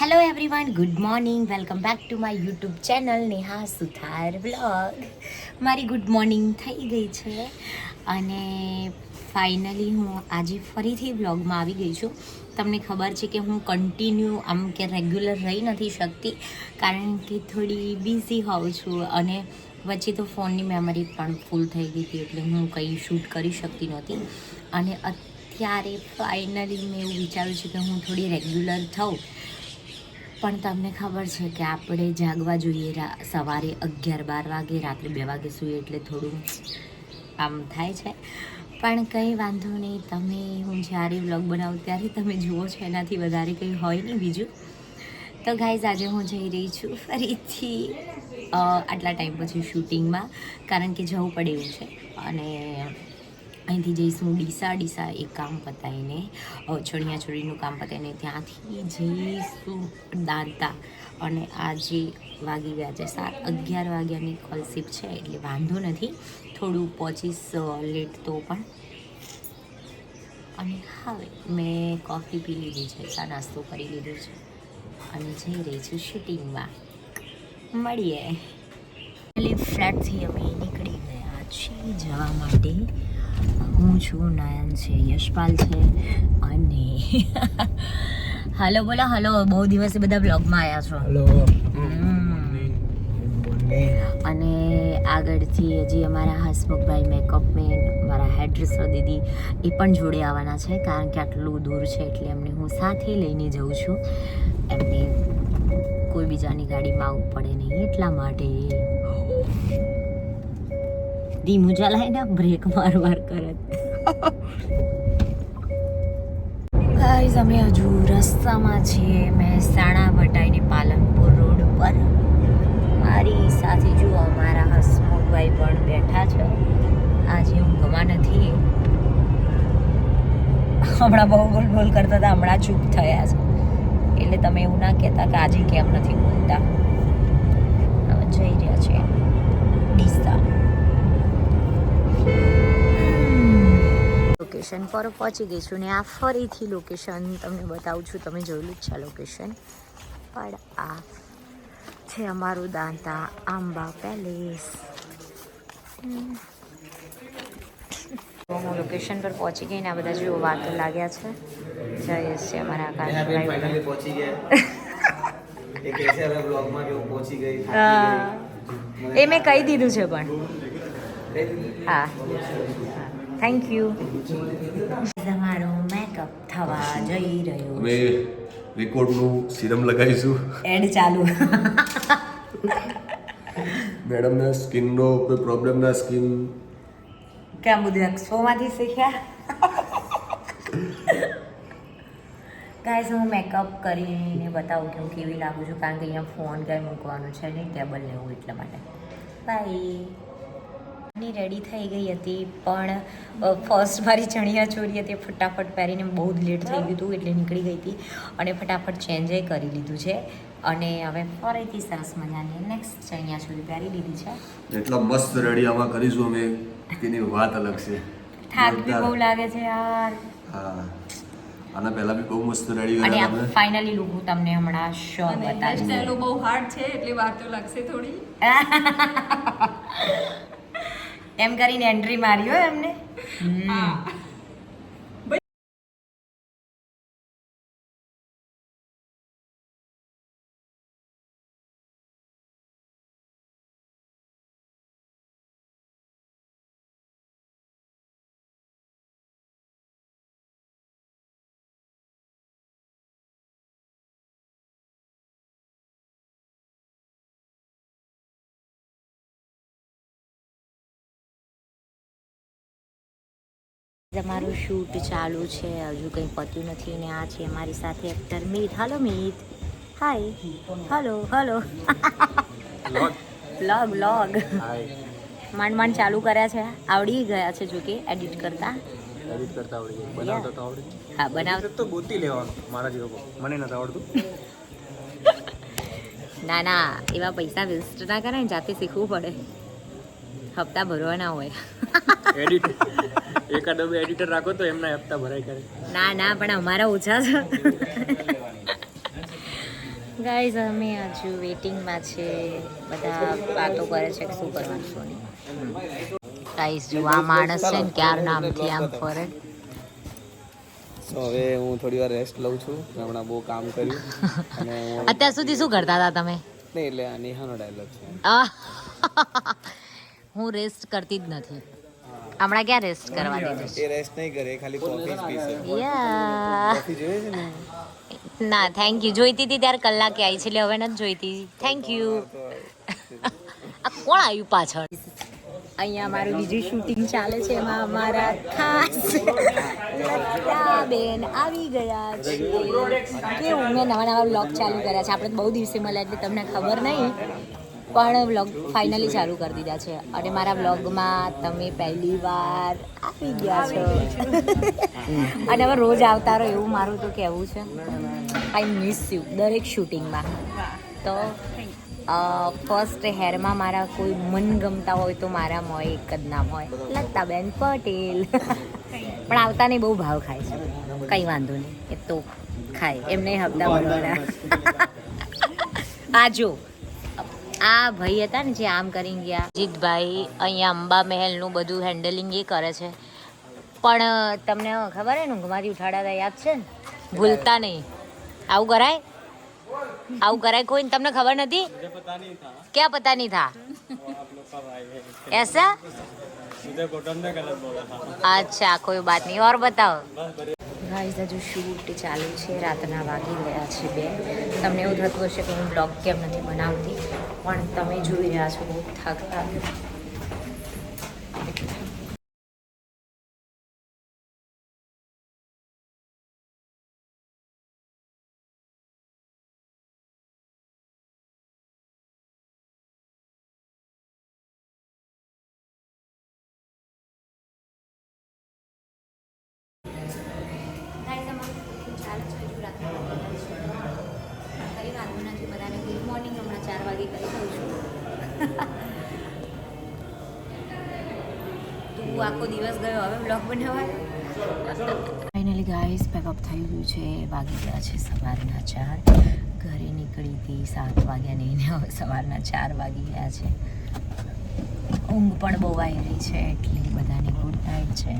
Hello everyone good morning welcome back to my YouTube channel Neha Suthar vlog મારી good morning થઈ ગઈ છે અને ફાઇનલી હું આજે ફરીથી બ્લોગમાં આવી ગઈ છું. તમને ખબર છે કે હું કન્ટિન્યુ આમ કે રેગ્યુલર રહી નથી શકતી, કારણ કે થોડી બિઝી હોઉં છું અને વચ્ચે તો ફોનની મેમરી પણ ફૂલ થઈ ગઈ હતી એટલે હું કંઈ શૂટ કરી શકતી નહોતી. અને અત્યારે ફાઇનલી મેં એવું વિચાર્યું છે કે હું થોડી રેગ્યુલર થઉં. પણ તમને ખબર છે કે આપણે જાગવા જોઈએ સવારે અગિયાર બાર વાગે, રાત્રે બે વાગે સૂઈએ એટલે થોડું આમ થાય છે. પણ કંઈ વાંધો નહીં, તમે, હું જ્યારે વ્લોગ બનાવું ત્યારે તમે જુઓ છો, એનાથી વધારે કંઈ હોય નહીં બીજું. તો ગાઈઝ, આજે હું જઈ રહી છું ફરીથી આટલા ટાઈમ પછી શૂટિંગમાં, કારણ કે જવું પડે એવું છે. અને અહીંથી જઈશું ડીસા ડીસા એ કામ પતાવીને ચણિયા ચોળીનું કામ પતાવીને ત્યાંથી જઈશું દાંતા. અને આજે વાગી ગયા છે, સાત, અગિયાર વાગ્યાની કોલશીપ છે, એટલે વાંધો નથી. થોડું પહોંચીશ લેટ તો પણ. અને હવે મેં કોફી પી લીધી છે, ચા નાસ્તો કરી લીધો છે. અને જઈ રહી છું શૂટિંગમાં મળીએ. ફ્લેટથી અમે નીકળી ગયા છીએ જવા માટે. હું છું નયન છે યશપાલ છે અને હાલો બોલો હાલો. બહુ દિવસે બધા બ્લોગમાં આવ્યા છો. હલો. અને આગળથી હજી અમારા હસમુખભાઈ મેકઅપ મેન મારા હેડ્રેસર દીદી એ પણ જોડે આવવાના છે કારણ કે આટલું દૂર છે એટલે એમને હું સાથે લઈને જઉં છું. એમને કોઈ બીજાની ગાડીમાં આવવું પડે નહીં એટલા માટે. ધીમું ચલાય ને બ્રેક માર માર કરે. ગાઈઝ અમે હજુ રસ્તામાં છીએ. મહેસાણા વટાઈને પાલનપુર રોડ ઉપર. મારી સાથે જુઓ અમારા હસમુખભાઈ પણ બેઠા છે. આજે ઊંઘમાં નથી. હમણાં બહુ બોલ બોલ કરતા હતા, હમણાં ચૂપ થયા છે. એટલે તમે એવું ના કહેતા કે આજે કેમ નથી બોલતા. જઈ રહ્યા છે ડીસા. લોકેશન પર પહોંચી ગઈ છું ને આ ફરીથી લોકેશન તમને બતાવું છું. તમે જોયેલું જ છે લોકેશન પણ આ છે અમારું દાંતા આંબા પેલેસ હું લોકેશન પર પહોંચી ગઈ ને આ બધા જેવો વાતો લાગ્યા છે. જયેશ છે અમારા આકાશભાઈ પહોંચી ગયા. એ મેં કહી દીધું છે પણ. હા. થેન્ક યુ તમારો મેકઅપ થવા જઈ રહ્યો અમે રેકોર્ડનું સિરમ લગાવીશું. એડ ચાલુ. મેડમના સ્કિનનો કોઈ પ્રોબ્લેમ ના સ્કિન. કેમ બધું એક્સપોમાંથી શીખ્યા? ગાઈઝ હું મેકઅપ કરીને બતાવું કે હું કેવી લાગું છું કારણ કે અહીંયા ફોન કંઈ મૂકવાનું છે નહીં ટેબલ લેવું એટલા માટે. બાય ની રેડી થઈ ગઈ હતી પણ ફર્સ્ટ મારી ચણિયા ચોરી હતી ફટાફટ પહેરીને બહુ જ લેટ થઈ ગયું હતું એટલે નીકળી ગઈ હતી અને ફટાફટ ચેન્જે કરી લીધું છે અને હવે ફરીથી સરસ મજાની નેક્સ્ટ ચણિયા ચોરી પહેરી લીધી છે. એટલા મસ્ત રેડી આમાં કરીશું અમે એની વાત અલગ છે. થાક બી બહુ લાગે છે યાર. હા. આના પહેલા બી બહુ મસ્ત રેડી અને કર્યા ફાઇનલી લુક હું તમને હમણાં શો બતાવીશ. હેરસ્ટાઈલો બહુ હાર્ડ છે એટલે વાતો લાગશે થોડી. એમ કરીને એન્ટ્રી મારી એમને. એમને હા તમારું શૂટ ચાલુ છે. હજુ કંઈ પત્યું નથી ને આ છે મારી સાથે actor Meet. Hello Meet. Hi hello hello vlog vlog માંડ માંડ ચાલુ કર્યા છે. આવડી ગયા છે જોકે એડિટ કરતા. એડિટ કરતા આવડી ગયું. બનાવતા તો આવડી. હા બનાવ તો ગોતી લેવાનું મારા જેવો મને નથી આવડતું. ના ના એવા પૈસા વેસ્ટ ના કરાય ને જાતે શીખવું પડે. હપ્તા ભરવાના હોય. એડિટ એકાદ બે એડિટર રાખો તો એમના હપ્તા ભરાઈ કરે. ના ના પણ અમારા ઓછા છે. ગાઈઝ અમે હજુ વેટિંગમાં છે. બધા વાતો કરે છે કે શું કરવાનું શું નહીં ગાઈઝ જો આ માણસ છે ને ક્યાર નામથી આમ ફરે? હવે હું થોડી વાર રેસ્ટ લઉં છું. હમણાં બહુ કામ કર્યું. અને અત્યાર સુધી શું કરતા હતા તમે? નહીં એટલે આ નેહાનો ડાયલોગ છે. હું રેસ્ટ કરતી જ નથી. હમણાં ક્યાં રેસ્ટ કરવા દીધું? એ રેસ્ટ નહીં કરે ખાલી કોફી જ પીશે. યા કોફી જોઈએ છે ને? ના થેન્ક યુ જોઈતી હતી ત્યારે કલાકે આવી છે એટલે હવે નથી જોઈતી. થેન્ક યુ આ કોણ આવ્યું પાછળ? અહીંયા અમારું બીજું શૂટિંગ ચાલે છે એમાં અમારા ખાસ બેન આવી ગયા છે. કેવું? મેં નવા નવા બ્લોગ ચાલુ કર્યા છે. આપણે બહુ દિવસે મળ્યા એટલે તમને ખબર નહીં. પણ વ્લોગ ફાઇનલી ચાલુ કરી દીધા છે. અને મારા વ્લોગમાં તમે પહેલી વાર આવી ગયા છો. અને હવે રોજ આવતા રહો એવું મારું તો કહેવું છે. આઈ મિસ યુ દરેક શૂટિંગમાં તો ફર્સ્ટ હેરમાં મારા કોઈ મનગમતા હોય તો મારામાં હોય એક જ નામ હોય. લતાબેન પટેલ. પણ આવતા નહીં બહુ ભાવ ખાય છે. કંઈ વાંધો નહીં. એ તો ખાય. એમને હપ્તા ભરવાના. આ જો. આ ભાઈ હતા ને જે આમ કરીને ગયા જીતભાઈ અહીંયા અંબા મહેલનું બધું હેન્ડલિંગ એ કરે છે પણ તમને ખબર હે ને ઊંઘમાંથી ઉઠાડ્યા હતા યાદ છે ને ભૂલતા નહીં આવું કરાય આવું કરાય કોઈ તમને ખબર નથી ક્યાં પતા નહીં થા ऐसा अच्छा कोई बात नहीं और बताओ ગાઈઝ, હજુ શૂટ ચાલુ છે. રાતના વાગી ગયા છે બે. તમને એવું થતું હશે કે હું બ્લોગ કેમ નથી બનાવતી, પણ તમે જોઈ રહ્યા છો બહુ થાકતા ગાઈઝ ચાર વાગે કરી દઉં છું. તું આખો દિવસ ગયો, હવે બ્લોગ બનાવવાનો. ફાઇનલી ગાઈસ પેકઅપ થઈ ગયું છે. વાગી ગયા છે સવારના ચાર. ઘરે નીકળી હતી સાત વાગ્યા નહીં હવે સવારના ચાર વાગી ગયા છે. ઊંઘ પણ બહુ આવી રહી છે, એટલે બધાને ગુડ નાઇટ છે.